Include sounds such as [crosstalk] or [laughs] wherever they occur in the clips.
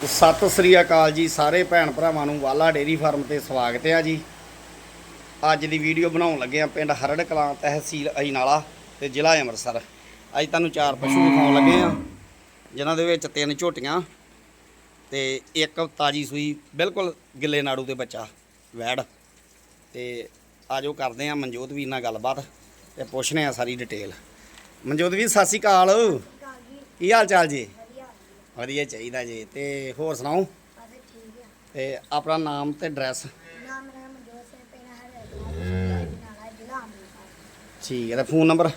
ਸਤਿ ਸ੍ਰੀ ਅਕਾਲ ਜੀ ਸਾਰੇ ਭੈਣ ਭਰਾਵਾਂ ਨੂੰ ਵਾਲਾ ਡੇਰੀ ਫਾਰਮ ਤੇ ਸਵਾਗਤ ਹੈ ਜੀ। ਅੱਜ ਦੀ ਵੀਡੀਓ ਬਣਾਉਣ ਲੱਗੇ ਆ ਪਿੰਡ ਹਰੜ ਕਲਾਂ ਤਹਿਸੀਲ ਅਜਨਾਲਾ ਤੇ ਜ਼ਿਲ੍ਹਾ ਅੰਮ੍ਰਿਤਸਰ। ਅੱਜ ਤੁਹਾਨੂੰ ਚਾਰ ਪਸ਼ੂ ਦਿਖਾਉਣ ਲੱਗੇ ਆ ਜਿਨ੍ਹਾਂ ਦੇ ਵਿੱਚ ਤਿੰਨ ਝੋਟੀਆਂ ਤੇ ਇੱਕ ਤਾਜੀ ਸੂਈ ਬਿਲਕੁਲ ਗਿੱਲੇ ਨਾੜੂ ਤੇ ਬੱਚਾ ਵੈੜ। ਤੇ ਆਜੋ ਕਰਦੇ ਆ ਮਨਜੋਤ ਵੀਰ ਨਾਲ ਗੱਲਬਾਤ ਤੇ ਪੁੱਛਨੇ ਆ ਸਾਰੀ ਡਿਟੇਲ। ਮਨਜੋਤ ਵੀਰ ਸਤਿ ਸ੍ਰੀ ਅਕਾਲ। ਕੀ ਹਾਲ ਚਾਲ ਜੀ? ਵਧੀਆ ਚਾਹੀਦਾ ਜੀ। ਤੇ ਹੋਰ ਸੁਣਾਓ? ਤੇ ਆਪਣਾ ਨਾਮ ਤੇ ਐਡਰੈਸ ਠੀਕ ਹੈ ਤੇ ਫੋਨ ਨੰਬਰ?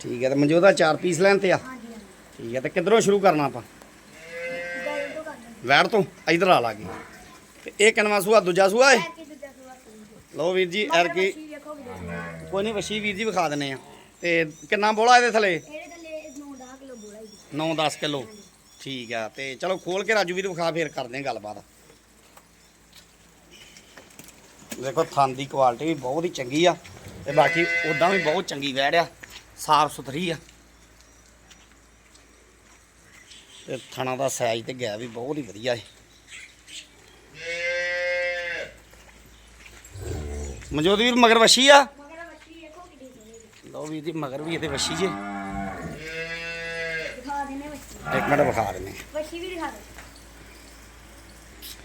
ਠੀਕ ਹੈ ਤੇ ਮਨਜੋਤ ਦਾ ਚਾਰ ਪੀਸ ਲੈਣ ਤੇ ਆ? ਠੀਕ ਹੈ ਤੇ ਕਿੱਧਰੋਂ ਸ਼ੁਰੂ ਕਰਨਾ ਆਪਾਂ? ਵੈੜ ਤੋਂ ਇਧਰ ਆ ਲਾਗੇ ਤੇ ਇਹ ਕਿਨਵਾ ਸੂਆ ਦੂਜਾ ਸੂਆ ਹੈ ਲਓ ਵੀਰ ਜੀ ਐਰ ਕੀ ਕੋਈ ਨਹੀਂ ਵਸ਼ੀ ਵੀਰ ਜੀ ਵਿਖਾ ਦਿੰਨੇ ਆ। ਤੇ ਕਿੰਨਾ ਬੋਲਾ ਇਹਦੇ ਥਲੇ? 9-10 ਕਿਲੋ। ਠੀਕ ਆ ਤੇ ਚਲੋ ਖੋਲ ਕੇ ਰਾਜੂ ਵੀਰ ਵਿਖਾ ਫੇਰ ਕਰਦੇ ਆ ਗੱਲਬਾਤ। ਦੇਖੋ ਥਣ ਦੀ ਕੁਆਲਿਟੀ ਵੀ ਬਹੁਤ ਹੀ ਚੰਗੀ ਆ ਤੇ ਬਾਕੀ ਉਦਾਂ ਵੀ ਬਹੁਤ ਚੰਗੀ ਵੈੜ ਆ ਸਾਫ਼ ਸੁਥਰੀ ਆ। ਤੇ ਥਣਾ ਦਾ ਸਾਈਜ਼ ਤੇ ਗਿਆ ਵੀ ਬਹੁਤ ਹੀ ਵਧੀਆ ਹੈ ਮਨਜੋਤ ਵੀਰ ਮਗਰ ਵਸ਼ੀ ਆ। ਲਓ ਵੀਰ ਜੀ ਮਗਰ ਵੀ ਇਹਦੇ ਵਸ਼ੀ ਜੇ। ਇੱਕ ਮਿੰਟ ਵਿਖਾ ਦਿੰਦੇ ਹਾਂ।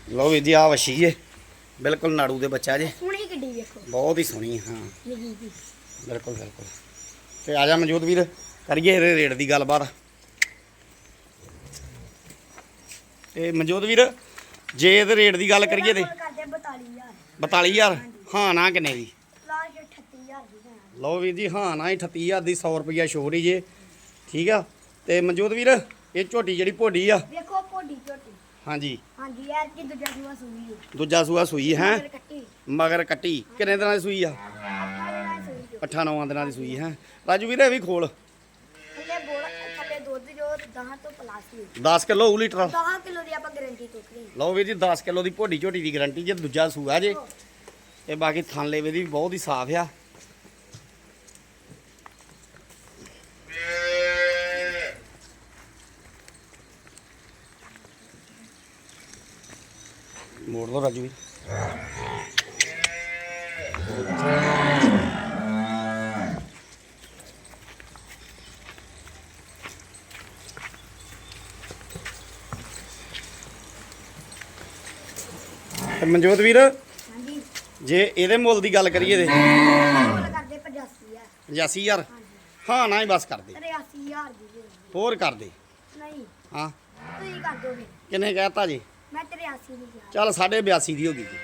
ਲਓ ਵੀਰ ਜੀ ਆ ਵਸ਼ੀ ਜੇ ਬਿਲਕੁਲ ਨਾੜੂ ਦੇ ਬੱਚਾ ਜੇ ਬਹੁਤ ਹੀ ਸੋਹਣੀ ਹੈ, ਹਾਂ ਬਿਲਕੁਲ ਬਿਲਕੁਲ ਤੇ ਆ ਜਾ ਮਨਜੋਤ ਵੀਰ ਕਰੀਏ ਇਹਦੇ ਰੇਟ ਦੀ ਗੱਲਬਾਤ ਤੇ ਮਨਜੋਤ ਵੀਰ ਜੇ ਇਹਦੇ ਰੇਟ ਦੀ ਗੱਲ ਕਰੀਏ ਤੇ 42000 ਹਾਂ ਨਾ ਕਿੰਨੇ ਦੀ ਲਓ ਵੀਰ ਜੀ ਹਾਂ ਨਾ ਹੀ 38000 ਦੀ 100 ਰੁਪਈਆ ਸ਼ੋਰੀ ਜੇ ਠੀਕ ਆ ਤੇ ਮਨਜੋਤ ਵੀਰ ਇਹ ਝੋਟੀ ਜਿਹੜੀ ਭੋਡੀ ਆ। ਦੇਖੋ ਪੋਡੀ ਝੋਟੀ। ਹਾਂਜੀ। ਹਾਂਜੀ ਯਾਰ ਕੀ ਦੂਜਾ ਸੂਆ ਸੂਈ ਹੈ ਦੂਜਾ ਸੂਆ ਸੂਈ ਹੈ? ਮਗਰ ਕੱਟੀ। ਮਗਰ ਕੱਟੀ। ਕਿੰਨੇ ਦਿਨਾਂ ਦੀ ਸੂਈ ਆ? ਸੂਈ ਜੋ ਅੱਠਾਂ ਨੌਂ ਦਿਨਾਂ ਦੀ ਸੂਈ ਹੈ? ਰਾਜੂ ਵੀਰ ਇਹ ਵੀ ਖੋਲ। ਥੱਲੇ ਬੋਲ ਥੱਲੇ ਦੁੱਧ ਜੋ 10 ਤੋਂ ਪਲੱਸ ਹੀ 10 ਕਿਲੋ ਉਹ ਲੀਟਰ। 10 ਕਿਲੋ ਦੀ ਆਪਾਂ ਗਾਰੰਟੀ ਟੋਕਰੀ ਲਓ ਵੀਰ ਜੀ 10 ਕਿਲੋ ਦੀ ਭੋਡੀ ਝੋਟੀ ਦੀ ਗਾਰੰਟੀ ਜੇ ਦੂਜਾ ਸੂਆ ਜੇ। ਤੇ ਬਾਕੀ ਦੀ ਵੀ ਬਹੁਤ ਹੀ ਸਾਫ਼ ਆ। ਮੋੜ ਦੋ ਰਾਜੂ ਵੀ ਤੇ ਮਨਜੋਤ ਵੀਰ ਹਾਂਜੀ। ਜੇ ਇਹਦੇ ਮੁੱਲ ਦੀ ਗੱਲ ਕਰੀਏ ਤੇ। ਕਰਦੇ 85000 85000 ਹਾਂ ਨਾ ਹੀ ਬਸ ਕਰ ਦੇ। 83000 ਦੀ ਹੋਰ ਕਰ ਦੇ। ਨਹੀਂ। ਹਾਂ। ਤੁਸੀਂ ਕਰ ਦੋਗੇ ਕਿੰਨੇ ਕਹਿਤਾ ਜੀ? ਮੈਂ 83 ਦੀ ਕਿਹਾ ਚੱਲ 82 ਦੀ ਹੋ ਗਈ ਜੀ।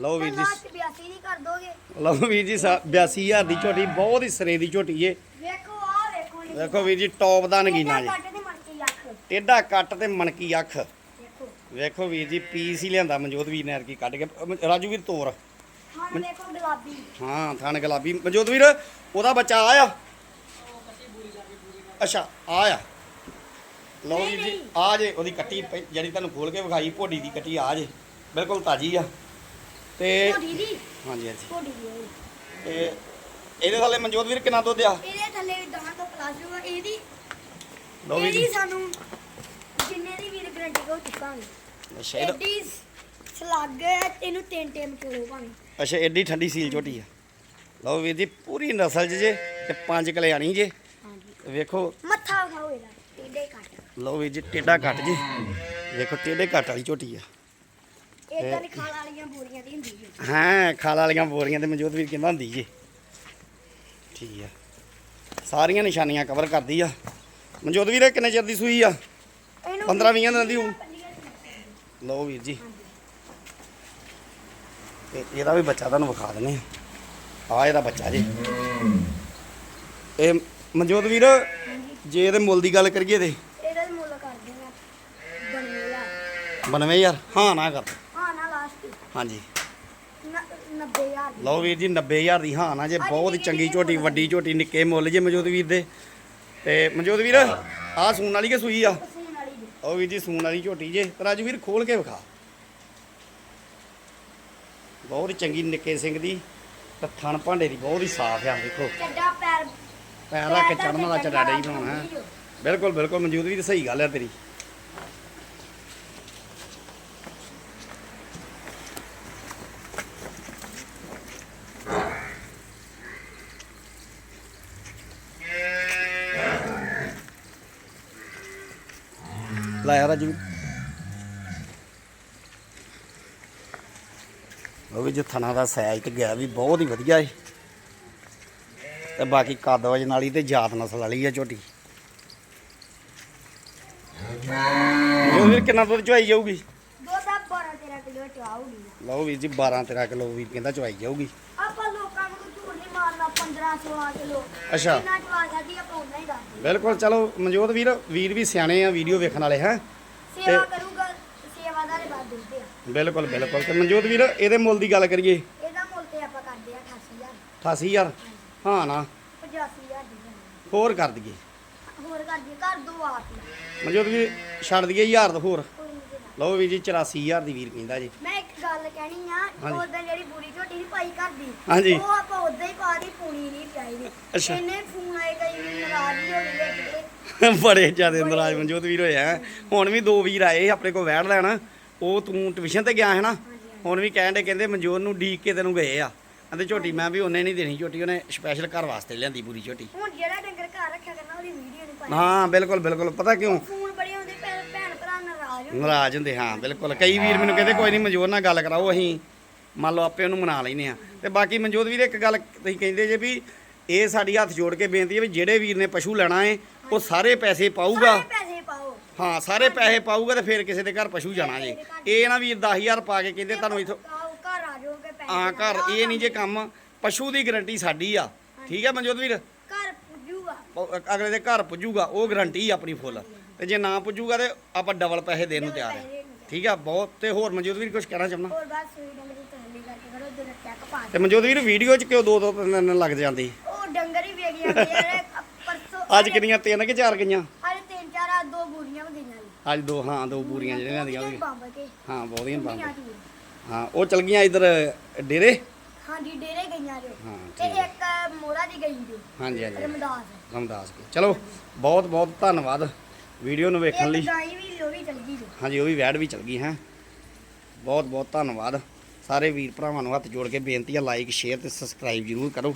ਲਓ ਵੀਰ ਜੀ। ਲਾਸਟ 82 ਦੀ ਕਰ ਦੋਗੇ। ਲਓ ਵੀਰ ਜੀ 82000 ਦੀ ਝੋਟੀ ਬਹੁਤ ਹੀ ਸਰੇ ਦੀ ਝੋਟੀ ਏ। ਵੇਖੋ ਆ ਵੇਖੋ ਜੀ। ਦੇਖੋ ਵੀਰ ਜੀ ਟੌਪ ਦਾ ਨਗੀਨਾ ਜੀ। ਕੱਟ ਦੇ ਮਰਕੀ ਅੱਖ। ਟੇਡਾ ਕੱਟ ਤੇ ਮਣਕੀ ਅੱਖ। ਵੇਖੋ। ਵੇਖੋ ਵੀਰ ਜੀ ਪੀਸ ਹੀ ਲਿਆਂਦਾ ਮਨਜੋਤ ਵੀਰ ਨੇ ਅਰਕੀ ਕੱਢ ਕੇ। ਅਮ, ਰਾਜੂ ਵੀਰ ਤੋਰ। ਹਾਂ ਦੇਖੋ ਗੁਲਾਬੀ। ਹਾਂ ਥਣ ਗੁਲਾਬੀ। ਮਨਜੋਤ ਵੀਰ ਉਹਦਾ ਬੱਚਾ ਆਇਆ? ਅੱਛਾ ਆਇਆ। ਲਓ ਵੀਰ ਜੀ ਆ ਜੇ ਉਹਦੀ ਕੱਟੀ ਜਿਹੜੀ ਤੁਹਾਨੂੰ ਖੋਲ ਕੇ ਵਿਖਾਈ ਭੋਡੀ ਦੀ ਕੱਟੀ ਆ ਜੇ ਬਿਲਕੁਲ ਤਾਜੀ ਆ। ਤੇ ਦੀ? ਹਾਂਜੀ ਹਾਂਜੀ। ਕੋਡੀ ਦੀ ਹੋਈ। ਤੇ ਇਹਦੇ ਥੱਲੇ ਮਨਜੋਤ ਵੀਰ ਕਿੰਨਾ ਦੁੱਧ ਆ? ਇਹਦੇ ਥੱਲੇ 10 ਤੋਂ ਪਲੱਸ ਹੋਊਗਾ। ਇਹਦੀ ਲਓ ਵੀਰ ਇਹਦੀ ਜੀ। ਸਾਨੂੰ ਜਿੰਨੇ ਦੀ ਵੀਰ ਗਰੰਟੀ ਕੋ ਚੁੱਕਾਂਗੇ। ਅੱਛਾ ਇਹਦਾ ਸਲੱਗ ਹੈ ਇਹਨੂੰ ਤਿੰਨ ਟਾਈਮ ਚੋਲੋ ਭਾਵੇਂ। ਅੱਛਾ ਐਡੀ ਠੰਡੀ ਸੀਲ ਝੋਟੀ ਆ। ਲਓ ਵੀਰ ਜੀ ਪੂਰੀ ਨਸਲ 'ਚ ਜੇ ਤੇ ਪੰਜ ਕਲਿਆਣੀ ਜੇ। ਹਾਂਜੀ। ਵੇਖੋ। ਮੱਥਾ ਖਾਓ ਇਹਦਾ ਟੇਡੇ ਕੱਟ ਲਓ ਵੀਰ ਜੀ ਟੇਡਾ ਕੱਟ ਜੇ। ਵੇਖੋ ਟੇਡੇ ਕੱਟ ਵਾਲੀ ਝੋਟੀ ਆ। ਇਦਾਂ ਦੀ ਖਾਲ ਵਾਲੀਆਂ ਬੋਰੀਆਂ ਦੀ ਹੁੰਦੀ ਹੈ ਹਾਂ ਖਾਲ ਵਾਲੀਆਂ ਬੋਰੀਆਂ ਤੇ ਮਨਜੋਤ ਵੀਰ ਕਹਿੰਦਾ ਹੁੰਦੀ ਜੇ। ਠੀਕ ਆ। ਸਾਰੀਆਂ ਨਿਸ਼ਾਨੀਆਂ ਕਵਰ ਕਰਦੀ ਆ। ਮਨਜੋਤ ਵੀਰ ਇਹ ਕਿੰਨੇ ਚਿਰ ਦੀ ਸੂਈ ਆ? ਇਹਨੂੰ 15 20 ਦਿਨਾਂ ਦੀ ਹੋਊ। ਲਓ ਵੀਰ ਜੀ। ਤੇ ਇਹਦਾ ਵੀ ਬੱਚਾ ਤੁਹਾਨੂੰ ਵਿਖਾ ਦਿੰਦੇ ਆ। ਆ ਇਹਦਾ ਬੱਚਾ ਜੀ। ਇਹ ਮਨਜੋਤ ਵੀਰ ਜੇ ਇਹਦੇ ਮੁੱਲ ਦੀ ਗੱਲ ਕਰੀਏ ਤੇ ਇਹਦਾ ਵੀ ਮੁੱਲ ਕਰਦੇ ਆ ਬਣੇਗਾ 92000 ਹਾਂ ਨਾ ਕਰ। ਹਾਂ ਨਾ ਲਾਸਟ ਹਾਂਜੀ। 90000 ਦੀ। ਲਓ ਵੀਰ ਜੀ 90000 ਦੀ। ਹਾਂ ਨਾ ਜੇ ਬਹੁਤ ਚੰਗੀ ਝੋਟੀ ਵੱਡੀ ਝੋਟੀ ਨਿੱਕੇ ਮੁੱਲ ਜੇ ਮਨਜੋਤ ਵੀਰ ਦੇ। ਤੇ ਮਨਜੋਤ ਵੀਰ ਆਹ ਸੂਣ ਵਾਲੀ ਕਿ ਸੂਈ ਆ? ਉਹ ਵੀਰ ਜੀ ਸੂਣ ਵਾਲੀ ਝੋਟੀ ਜੇ। ਰਾਜੂ ਵੀਰ ਖੋਲ ਕੇ ਵਿਖਾ। ਬਹੁਤ ਹੀ ਚੰਗੀ ਨਿੱਕੇ ਸਿੰਘ ਦੀ ਥਣ ਭਾਂਡੇ ਦੀ ਬਹੁਤ ਹੀ ਸਾਫ਼ ਆ ਦੇਖੋ। ਚੱਡਾ ਪੈਰ ਪੈਰ ਰੱਖ ਕੇ ਚੜਨ ਵਾਲਾ ਚੱਡਾ ਡਈ ਬਣਾਉਣਾ। ਬਿਲਕੁਲ ਬਿਲਕੁਲ ਮਨਜੂਦ ਵੀ ਸਹੀ ਗੱਲ ਹੈ ਤੇਰੀ। ਲਾਇਆ ਰਾਜੂ ਉਹ ਵੀ ਜੋ ਥਣਾ ਦਾ ਸਾਈਜ਼ ਤੇ ਗਿਆ ਵੀ ਬਹੁਤ ਹੀ ਵਧੀਆ ਏ ਤੇ ਬਾਕੀ ਕੱਦ ਵਜਨ ਵਾਲੀ ਤੇ ਜਾਤ ਨਸਲ ਵਾਲੀ ਆ ਝੋਟੀ। ਜੋ ਵੀਰ ਕਿੰਨਾ ਦੁੱਧ ਚਵਾਈ ਜਾਊਗੀ? ਦੋ ਦਾ 12 13 ਕਿਲੋ ਚਾਹੂਗੀ ਲਓ ਵੀਰ ਜੀ 12 13 ਕਿਲੋ ਵੀਰ ਕਹਿੰਦਾ ਚਵਾਈ ਜਾਊਗੀ। ਅੱਛਾ। ਬਿਲਕੁਲ ਚਲੋ ਮਨਜੋਤ ਵੀਰ ਵੀਰ ਵੀ ਸਿਆਣੇ ਆ ਵੀਡੀਓ ਵੇਖਣ ਵਾਲੇ ਹੈ? ਸੇਵਾ ਕਰੂਗਾ ਸੇਵਾਦਾਰ ਹੀ ਬਾਤ ਦਿੰਦੇ ਆ। ਬਿਲਕੁਲ ਬਿਲਕੁਲ। ਤੇ ਮਨਜੋਤ ਵੀਰ ਇਹਦੇ ਮੁੱਲ ਦੀ ਗੱਲ ਕਰੀਏ? ਇਹਦਾ ਮੁੱਲ ਤੇ ਆਪਾਂ ਕਰਦੇ ਆ 88000 88000 ਹਾਂ ਨਾ। 85000 ਹੋਰ ਕਰ ਦਈਏ। ਹੋਰ ਕਰਦੇ ਕਰ ਦੋ ਆਪ ਮਨਜੋਤ ਵੀਰ ਛੱਡ ਦਈਏ 1000 ਹੋਰ? ਲਓ ਵੀਰ ਜੀ 84000 ਦੀ ਵੀਰ ਕਹਿੰਦਾ ਜੀ। ਮੈਂ ਗੱਲ ਕਹਿਣੀ ਆ ਹਾਂਜੀ। ਉਦੋਂ ਜਿਹੜੀ ਬੁਰੀ ਝੋਟੀ ਨਹੀਂ ਪਾਈ ਕਰਦੀ ਹਾਂਜੀ। ਉਹ ਆਪਾਂ ਉਦਾਂ ਹੀ ਪਾ ਦੀ ਪੂਣੀ ਨਹੀਂ ਚਾਹੀਦੀ। ਅੱਛਾ। ਇੰਨੇ ਫੋਨ ਆਏ ਕਈ ਵੀ ਨਾਰਾਜ਼ ਹੀ ਹੋ ਗਏ ਕਿਤੇ। [laughs] ਬੜੇ ਜ਼ਿਆਦਾ ਨਰਾਜ ਮਨਜੋਤ ਵੀਰ ਹੋਇਆ ਹੈ। ਹੁਣ ਵੀ ਦੋ ਵੀਰ ਆਏ ਸੀ ਆਪਣੇ ਕੋਲ ਵੈੜ ਲੈਣ। ਉਹ ਤੂੰ ਟਿਊਸ਼ਨ ਤੇ ਗਿਆ ਹੈ ਨਾ? ਹੁਣ ਵੀ ਕਹਿਣ ਦੇ ਕਹਿੰਦੇ ਮਨਜੋਤ ਨੂੰ ਡੀਕ ਕੇ ਤੈਨੂੰ ਗਏ ਆ। ਕਹਿੰਦੇ ਝੋਟੀ ਮੈਂ ਵੀ ਉਹਨੇ ਨਹੀਂ ਦੇਣੀ ਝੋਟੀ ਉਹਨੇ ਸਪੈਸ਼ਲ ਘਰ ਵਾਸਤੇ ਲਿਆਂਦੀ ਪੂਰੀ ਝੋਟੀ। ਹੁਣ ਜਿਹੜਾ ਡੰਗਰ ਘਰ ਰੱਖਿਆ ਕਰਨਾ ਉਹਦੀ ਵੀਡੀਓ ਨਹੀਂ ਪਾਈ। ਹਾਂ ਬਿਲਕੁਲ ਬਿਲਕੁਲ। ਪਤਾ ਕਿਉਂ? ਨਾਰਾਜ਼ ਹੁੰਦੇ ਹਾਂ ਬਿਲਕੁਲ। ਕਈ ਵੀਰ ਮੈਨੂੰ ਕਹਿੰਦੇ ਕੋਈ ਨਹੀਂ ਮਨਜੋਤ ਨਾਲ ਗੱਲ ਕਰਾਓ ਅਸੀਂ ਮੰਨ ਲਓ ਆਪੇ ਉਹਨੂੰ ਮਨਾ ਲੈਨੇ ਆ ਤੇ ਬਾਕੀ ਮਨਜੋਤ ਵੀਰ ਇੱਕ ਗੱਲ ਤੁਸੀਂ ਕਹਿੰਦੇ ਜੇ ਵੀ ਇਹ ਸਾਡੀ ਹੱਥ ਜੋੜ ਕੇ ਬੇਨਤੀ ਹੈ ਵੀ ਜਿਹੜੇ ਵੀਰ ਨੇ ਪਸ਼ੂ ਲੈਣਾ ਹੈ ਉਹ ਸਾਰੇ ਪੈਸੇ ਪਾਊਗਾ। ਸਾਰੇ ਪੈਸੇ ਪਾਓ। ਹਾਂ ਸਾਰੇ ਪੈਸੇ ਪਾਊਗਾ ਤੇ ਫਿਰ ਕਿਸੇ ਦੇ ਘਰ ਪਸ਼ੂ ਜਾਣਾ ਜੇ। ਇਹ ਨਾ ਵੀਰ 10000 ਪਾ ਕੇ ਕਹਿੰਦੇ ਤੁਹਾਨੂੰ ਇਥੋਂ ਘਰ ਆ ਜਾਓਗੇ ਪੈਸੇ ਆ ਘਰ। ਇਹ ਨਹੀਂ ਜੇ ਕੰਮ ਪਸ਼ੂ ਦੀ ਗਰੰਟੀ ਸਾਡੀ ਆ। ਠੀਕ ਹੈ ਮਨਜੋਤ ਵੀਰ? ਘਰ ਪੁੱਜੂਗਾ। ਅਗਲੇ ਦੇ ਘਰ ਪੁੱਜੂਗਾ ਉਹ ਗਰੰਟੀ ਆਪਣੀ ਫੁੱਲ। ਤੇ ਜੇ ਨਾ ਪੁੱਜੂਗਾ ਤੇ ਆਪਾਂ ਡਬਲ ਪੈਸੇ ਦੇਣ ਨੂੰ ਤਿਆਰ ਹਾਂ ਠੀਕ ਆ ਬਹੁਤ ਤੇ ਹੋਰ ਮਨਜੋਤ ਵੀਰ ਕੁਝ ਕਹਿਣਾ ਚਾਹੁੰਦਾ? ਹੋਰ ਬਸ ਡੰਗਰ ਦੀ ਤਸੱਲੀ ਕਰਕੇ ਕਰੋ ਦਿਨ ਚੈੱਕ ਪਾ ਤੇ ਮਨਜੋਤ ਵੀਰ ਵੀਡੀਓ 'ਚ ਕਿਉਂ ਦੋ ਦੋ ਤਿੰਨ ਦਿਨ ਲੱਗ ਜਾਂਦੇ? ਉਹ ਡੰਗਰ ਹੀ ਵੇਖ ਜਾਂਦੇ ਯਾਰ ਪਰਸੋਂ ਅੱਜ ਕਿੰਨੀਆਂ? ਤਿੰਨ ਕਿ ਚਾਰ ਗਈਆਂ? ਅੱਜ ਤਿੰਨ ਚਾਰ ਆ ਦੋ ਬੁਰੀਆਂ ਵੀ ਗਈਆਂ ਨੇ। ਅੱਜ ਦੋ ਹਾਂ ਦੋ ਪੂਰੀਆਂ ਜਿਹੜੀਆਂ ਦੀਆਂ। ਬੰਬ ਕੇ? ਹਾਂ ਬਹੁਤੀਆਂ ਬੰਦ ਸੀ। ਹਾਂ ਉਹ ਚਲ ਗਈਆਂ ਇਧਰ ਡੇਰੇ? ਹਾਂਜੀ ਡੇਰੇ ਗਈਆਂ ਜੋ ਹਾਂ, ਤੇ। ਇੱਕ ਮੋੜਾ ਦੀ ਗਈ ਜੋ ਹਾਂਜੀ ਹਾਂਜੀ ਰਮਦਾਸ। ਰਮਦਾਸ ਕੇ ਚਲੋ ਬਹੁਤ ਬਹੁਤ ਧੰਨਵਾਦ। ਵੀਡੀਓ ਨੂੰ ਵੇਖਣ ਲਈ। ਗਾਈ ਵੀ ਉਹ ਵੀ ਚਲ ਗਈ ਜੋ ਹਾਂਜੀ ਉਹ ਵੀ ਵੈਡ ਵੀ ਚਲ ਗਈ ਹੈ। ਬਹੁਤ ਬਹੁਤ ਧੰਨਵਾਦ। ਸਾਰੇ ਵੀਰ ਭਰਾਵਾਂ ਨੂੰ ਹੱਥ ਜੋੜ ਕੇ ਬੇਨਤੀ ਹੈ ਲਾਈਕ ਸ਼ੇਅਰ ਤੇ ਸਬਸਕ੍ਰਾਈਬ ਜ਼ਰੂਰ ਕਰੋ।